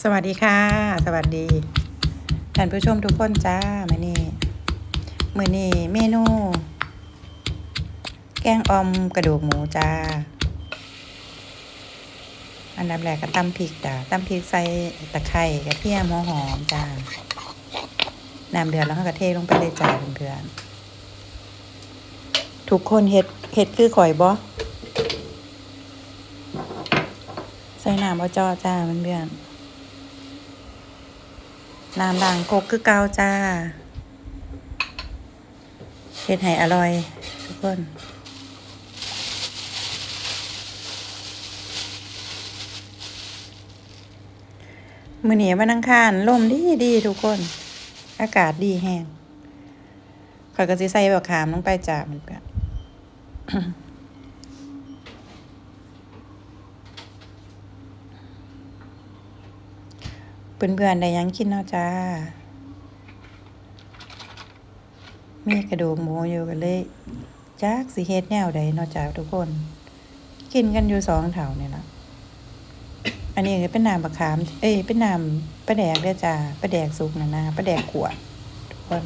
สวัสดีค่ะ สวัสดีท่านผู้ชมทุกคนจ้ามานี่มือนี่เมนู แกงออมกระดูกหมูจ้า อันดับแรกก็ตำพริกจ้าตำพริกใส่ตะไคร้กระเทียมหัวหอมจ้าน้ำเดือดแล้วก็กระเทลงไปเลยจ้าเพื่อนๆทุกคนเฮ็ดเฮ็ดคือข่อยบ่ใส่น้ำบ่จอจ้าเพื่อนๆ น้ำด่างกกคือเกาจ้าเฮ็ดให้อร่อย ทุกคนมือเหนียวันอังคารลมดีดีทุกคน อากาศดีแห้งข่อยก็สิใส่แบักขามลงไปจ้ามันเเพื่อนๆได้ยังกินเนาะจ้า มีกระดูกหมูอยู่กันเลยจักสิเฮ็ดแนวใดเนาะจ้าทุกคน กินกันอยู่สองเถาเนี่ยละอันนี้ก็เป็นน้ำบะขาม เอ้ย เป็นน้ำปลาแดกเด้อจ้าปลาแดกสุกนะนะปลาแดกขวดทุกคน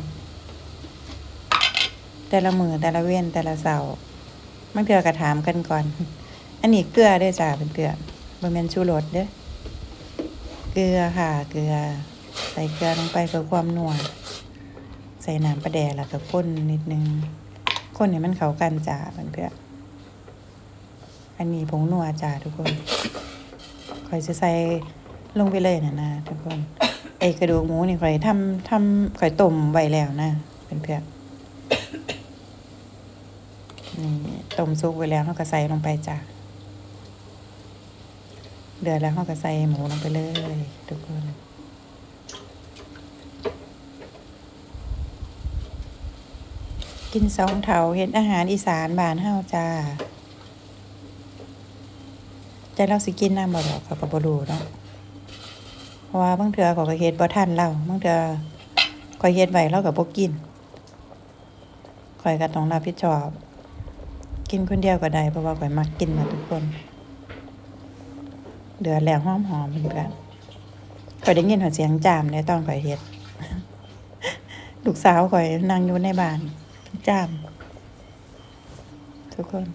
แต่ละมือแต่ละเว้นแต่ละเสาร์มันเกือกระถามกันก่อน อันนี้เกลือเด้อจ้าเป็นเกลือบ่แม่นชูรสเด้อ เกลือค่ะ เกลือ ใส่เกลือลงไปเพื่อความนัวใส่น้ำปลาแดกแล้วก็ข้นนิดนึงข้นให้มันเข้ากันจ้าเพื่อนๆอันนี้ผงนัวจ้าทุกคนคอยจะใส่ลงไปเลยนะนะทุกคนไอกระดูกหมูนี่คอยทำทำคอยต้มไว้แล้วนะเพื่อนๆนี่ต้มซุปไว้แล้วเราก็ใส่ลงไปจ้า เดือดแล้วเราก็ใส่หมูลงไปเลยทุกคนกินสองเถาเห็นอาหารอีสานบ้านเฮาจ้าใจเราสิกินน้ำบ่ดอกขาก็บ่รูเนาะเพราะว่าบางเทื่อขาก็เฮ็ดบ่ทันเราบางเทื่อข่อยเฮ็ดไว้เราก็บ่กินข่อยก็ต้องรับผิดชอบ กินคนเดียวก็ได้เพราะว่าข่อยมักกินมาทุกคน เดือดแล้วหอมหอมเหมือนกันข่อยได้ยินหัวเสียงจามในตอนข่อยเฮ็ดลูกสาวข่อยนั่งอยู่ในบ้านจาม ทุกคน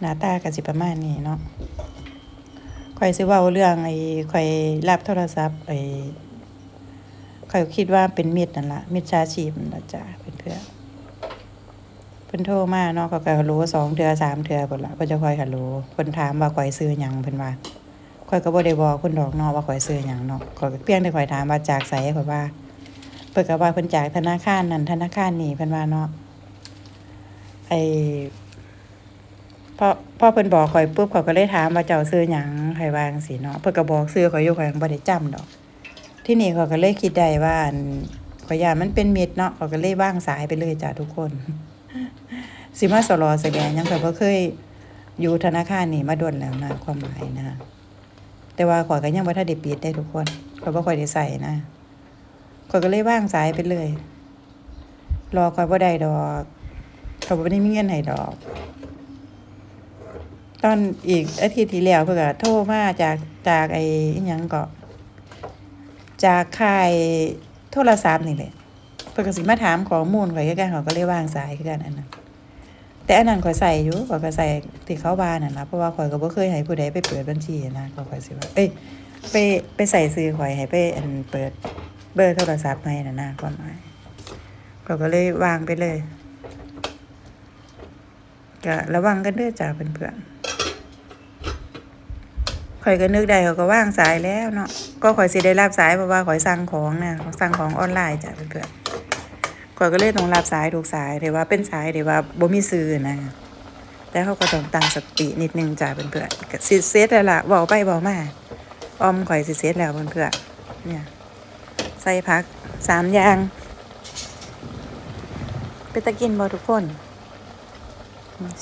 หน้าตาก็สิประมาณนี้เนาะข่อยสิเว้าเรื่องไอ้ข่อยรับโทรศัพท์ไอ้ข่อยคิดว่าเป็นมิตรนั่นละมิจฉาชีพนั่นละจ้ะเพื่อน พิ่นโทรมาเนาะเขาก็รู้สองเทื่อสามเทื่อพุ่นละเพิ่นจะคอยก็รู้เพิ่นถามว่าข่อยซื้อหยังเพิ่นว่าข่อยก็บ่ได้บอกเพิ่นดอกเนาะว่าข่อยซื้อหยังเนาะข่อยก็เพียงแต่ข่อยถามว่าจากไสข่อยว่าเพิ่นก็ว่าเพิ่นจากธนาคารนั้นธนาคารนี้เพิ่นว่าเนาะไอ้พอพอเพิ่นบอกข่อยปุ๊บข่อยก็เลยถามว่าเจ้าซื้อหยังข่อยว่าจังซี่เนาะเพิ่นก็บอกซื้อข่อยอยู่ข่อยยังบ่ได้จำดอก ที่นี่ข่อยก็เลยคิดได้ว่าข่อยย่านมันเป็นมิตรเนาะข่อยก็เลยวางสายไปเลยจ้ะทุกคน สิมาสลอแสดงยังข่อยบ่เคยอยู่ธนาคารนี่มาโดนแล้วนะความหมายนะแต่ว่าข่อยก็ยังบ่ทันได้ปิดได้ทุกคนข่อยบ่ค่อยได้ใส่นะข่อยก็เลยว่างสายไปเลย รอข่อยบ่ได้ดอกข่อยบ่ได้มีเงินให้ดอก ตอนอีกอาทิตย์ที่แล้วเพิ่นก็โทรมาจากจากไอ้หยังก็จากค่ายโทรศัพท์นี่แหละเพิ่นก็สิมาถามข้อมูลข่อยคือกันเขาก็เลยว่างสายคือกันอันนั้น แต่อันนั้นข่อยใส่อยู่ข่อยก็ใส่ที่เขาว่านั่นะเพราะว่าข่อยก็บ่เคยให้ผู้ใดไปเปิดบัญชีนะก็ข่อยสิว่าเอ้ยไปไปใส่ซื้อข่อยให้ไปอันเปิดเบอร์โทรศัพท์ให้น่ะนะความหมายข่อยก็เลยวางไปเลยก็ระวังกันเด้อจ้าเพื่อนๆข่อยก็นึกได้เขาก็ว่างสายแล้วเนาะก็ข่อยสิได้รับสายเพราะว่าข่อยสั่งของนะสั่งของออนไลน์จ้ะเพื่อนๆ ข่อยก็เลยต้องรับสายทุกสายแต่ว่าเป็นสายที่ว่าบ่มีซื้อนะแต่เขาก็ต้องตั้งสตินิดนึงจ้าเพื่อนๆสิเซตแล้วล่ะเว้าไปเว้ามาออมข่อยสิเซตแล้วเพื่อนๆเนี่ยใส่ผักสามอย่างไปตะกินบ่ทุกคน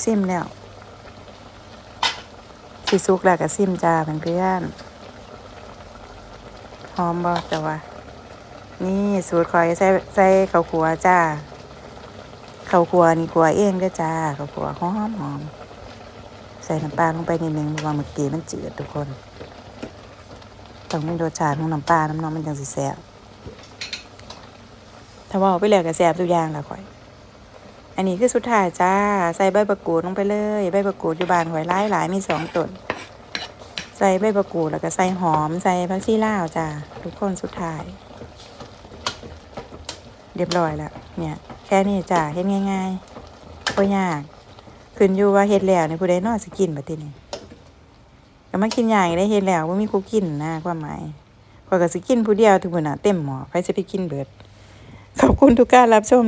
ซิมแล้วสิสุกแล้วก็ซิมจ้าเพื่อนๆหอมบ่แต่ว่า นี่สูตรคอยใส่ใส่ข้าวขัวจ้าข้าวขัวนี่ขัวเองเด้อจ้าข้าวขัวหอมหอมใส่น้ำปลาลงไปนิดนึงเพราะว่าเมื่อกี้มันจืดทุกคนต้องมีรสชาติของน้ำปลาน้ำน้องมันจังสิแซ่บถ้าว่าไปแล้วก็แซ่บทุกอย่างละข่อย อันนี้คือสุดท้ายจ้า ใส่ใบมะกูดลงไปเลย ใบมะกูดอยู่บานข่อยหลายหลายมีสองต้นใส่ใบมะกูดแล้วก็ใส่หอม ใส่ผักชีลาวจ้าทุกคนสุดท้าย รียบร้อยแล้วเนี่ย แค่นี้จ้าเฮ็ดง่ายๆบ่ยาก ขึ้นอยู่ว่าเฮ็ดแล้วนี่ผู้ใดนอสิกินบัดทีนี้ก็มากินอย่างได้เฮ็ดแล้วบ่มีคู่กินนะความหมายข้อยก็สิกินผู้เดียวทุกมื้อน่ะเต็มหม้อใครสิไปกินเบิดขอบคุณทุกการรับชม